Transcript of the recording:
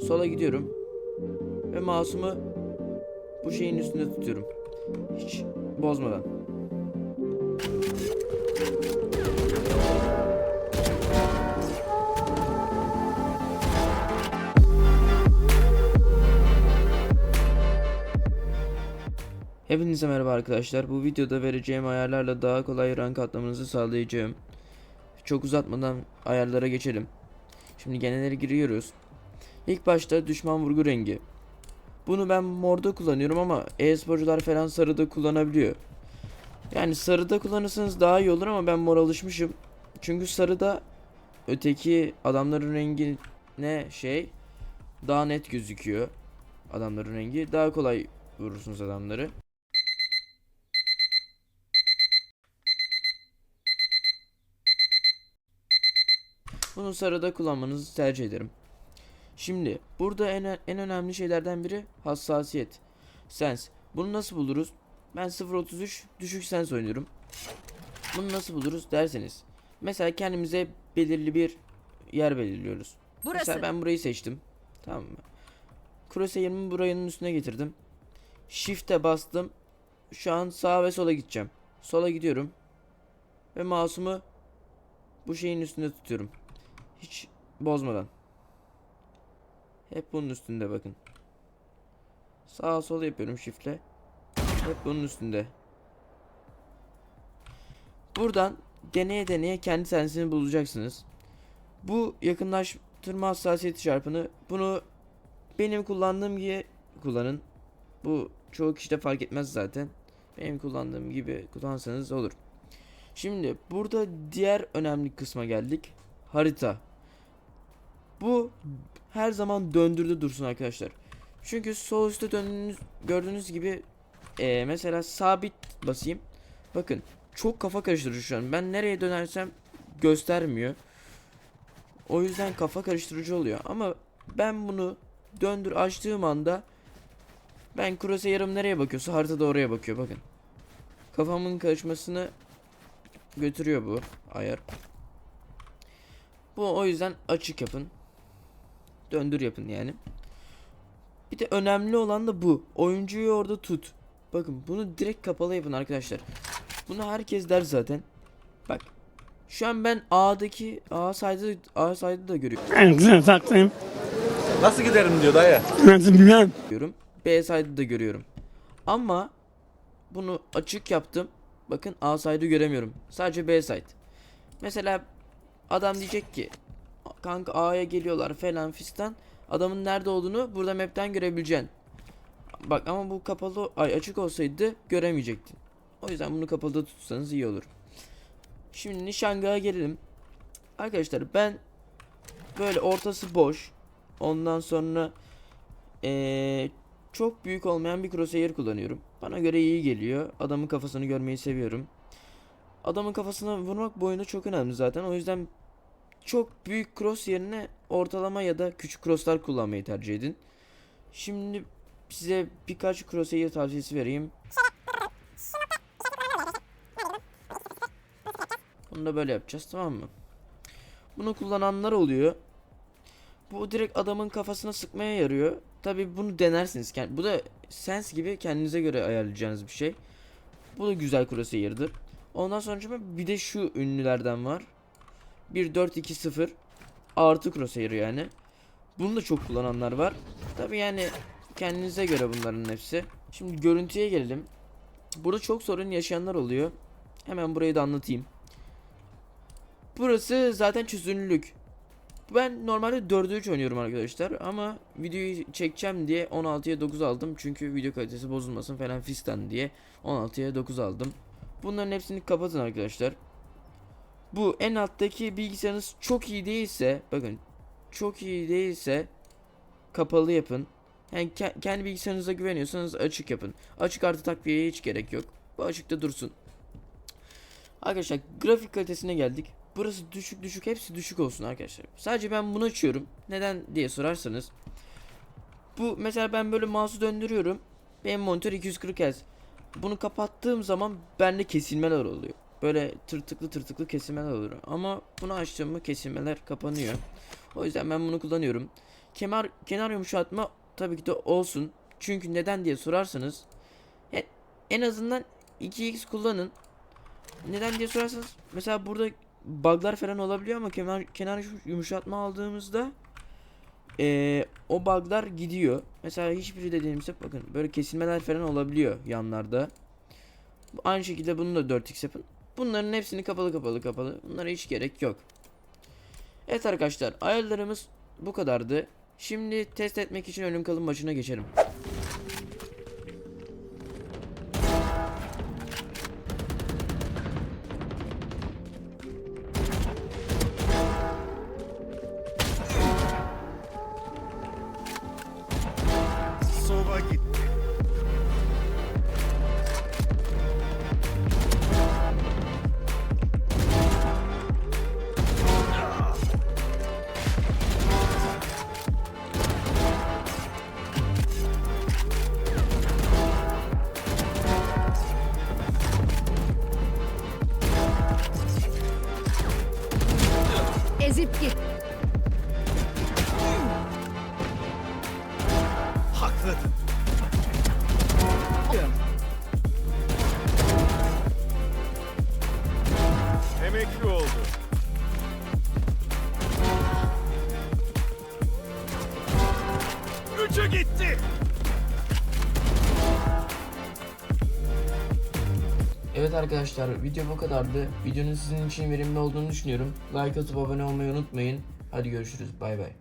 Sola gidiyorum. Ve mouse'umu bu şeyin üstünde tutuyorum. Hiç bozmadan. Hepinize merhaba arkadaşlar. Bu videoda vereceğim ayarlarla daha kolay rank atlamanızı sağlayacağım. Çok uzatmadan ayarlara geçelim. Şimdi genellere giriyoruz. İlk başta düşman vurgu rengi. Bunu ben morda kullanıyorum ama e-sporcular falan sarıda kullanabiliyor. Yani sarıda kullanırsanız daha iyi olur ama ben mor alışmışım. Çünkü sarıda öteki adamların rengine şey daha net gözüküyor. Adamların rengi daha kolay vurursunuz adamları. Bunu sarıda kullanmanızı tercih ederim. Şimdi burada en, en önemli şeylerden biri hassasiyet. Sens. Bunu nasıl buluruz? Ben 0.33 düşük sens oynuyorum. Bunu nasıl buluruz derseniz. Mesela kendimize belirli bir yer belirliyoruz. Burası. Mesela ben burayı seçtim. Tamam mı? Crosshair'ımı buranın üstüne getirdim. Shift'e bastım. Şu an sağa ve sola gideceğim. Sola gidiyorum. Ve mouse'umu bu şeyin üstünde tutuyorum. Hiç bozmadan. Hep bunun üstünde bakın. Sağa sola yapıyorum shift'le. Hep bunun üstünde. Buradan deneye deneye kendi sensini bulacaksınız. Bu yakınlaştırma hassasiyeti çarpını bunu benim kullandığım gibi kullanın. Bu çoğu kişide fark etmez zaten. Benim kullandığım gibi kullansanız olur. Şimdi burada diğer önemli kısma geldik. Harita. Bu her zaman döndürdü dursun arkadaşlar. Çünkü sol üstte döndüğünüz gördüğünüz gibi eee, mesela sabit basayım. Bakın çok kafa karıştırıcı şu an. Ben nereye dönersem göstermiyor. O yüzden kafa karıştırıcı oluyor. Ama ben bunu döndür açtığım anda ben crosshair'ım nereye bakıyorsa haritada oraya bakıyor bakın. Kafamın karışmasını götürüyor bu ayar. Bu o yüzden açık yapın. Döndür yapın yani. Bir de önemli olan da bu. Oyuncuyu orada tut. Bakın bunu direkt kapalı yapın arkadaşlar. Bunu herkes der zaten. Bak. Şu an ben A'daki A saydı A saydı da görüyorum. Anasını satayım. Nasıl giderim diyor dayı. Nasıl bilmem. görüyorum. B side'ı da görüyorum. Ama bunu açık yaptım. Bakın A side'ı göremiyorum. Sadece B side. Mesela adam diyecek ki kanka A'ya geliyorlar falan fistan. Adamın nerede olduğunu burada map'ten görebileceksin. Bak ama bu kapalı ay açık olsaydı göremeyecektin. O yüzden bunu kapalı tutsanız iyi olur. Şimdi nişangah'a gelelim. Arkadaşlar ben böyle ortası boş. Ondan sonra ee, çok büyük olmayan bir crosshair kullanıyorum. Bana göre iyi geliyor. Adamın kafasını görmeyi seviyorum. Adamın kafasına vurmak bu oyunda çok önemli zaten. O yüzden çok büyük cross yerine ortalama ya da küçük crosslar kullanmayı tercih edin. Şimdi size birkaç crosshair tavsiyesi vereyim. Bunu da böyle yapacağız tamam mı? Bunu kullananlar oluyor. Bu direkt adamın kafasına sıkmaya yarıyor. Tabi bunu denersiniz. Bu da sens gibi kendinize göre ayarlayacağınız bir şey. Bu da güzel crosshair'dır. Ondan sonra bir de şu ünlülerden var. 1-4-2-0 artı crosshair yani. Bunu da çok kullananlar var. Tabi yani kendinize göre bunların hepsi. Şimdi görüntüye gelelim. Burada çok sorun yaşayanlar oluyor. Hemen burayı da anlatayım. Burası zaten çözünürlük. Ben normalde 4'e 3 oynuyorum arkadaşlar ama videoyu çekeceğim diye 16'ya 9 aldım çünkü video kalitesi bozulmasın falan fistan diye 16'ya 9 aldım. Bunların hepsini kapatın arkadaşlar. Bu en alttaki bilgisayarınız çok iyi değilse bakın çok iyi değilse kapalı yapın. Yani ke- kendi bilgisayarınıza güveniyorsanız açık yapın. Açık artı takviyeye hiç gerek yok. Bu açıkta dursun. Arkadaşlar grafik kalitesine geldik. Burası düşük düşük hepsi düşük olsun arkadaşlar. Sadece ben bunu açıyorum. Neden diye sorarsanız. Bu mesela ben böyle mouse'u döndürüyorum. Benim monitör 240 Hz. Bunu kapattığım zaman bende kesilmeler oluyor. Böyle tırtıklı tırtıklı kesilmeler oluyor. Ama bunu açtığımda kesilmeler kapanıyor. O yüzden ben bunu kullanıyorum. kenar kenar yumuşatma tabii ki de olsun. Çünkü neden diye sorarsanız en azından 2x kullanın. Neden diye sorarsanız mesela burada bug'lar falan olabiliyor ama kenar kenar yumuşatma aldığımızda eee, o bug'lar gidiyor. Mesela hiçbiri dediğimizde bakın böyle kesilmeler falan olabiliyor yanlarda. Aynı şekilde bunu da 4x yapın. Bunların hepsini kapalı kapalı kapalı. Bunlara hiç gerek yok. Evet arkadaşlar ayarlarımız bu kadardı. Şimdi test etmek için ölüm kalım maçına geçelim. Haklıdır. Emekli oldu. Üçü gitti. Evet arkadaşlar video bu kadardı. Videonun sizin için verimli olduğunu düşünüyorum. Like atıp abone olmayı unutmayın. Hadi görüşürüz. Bay bay.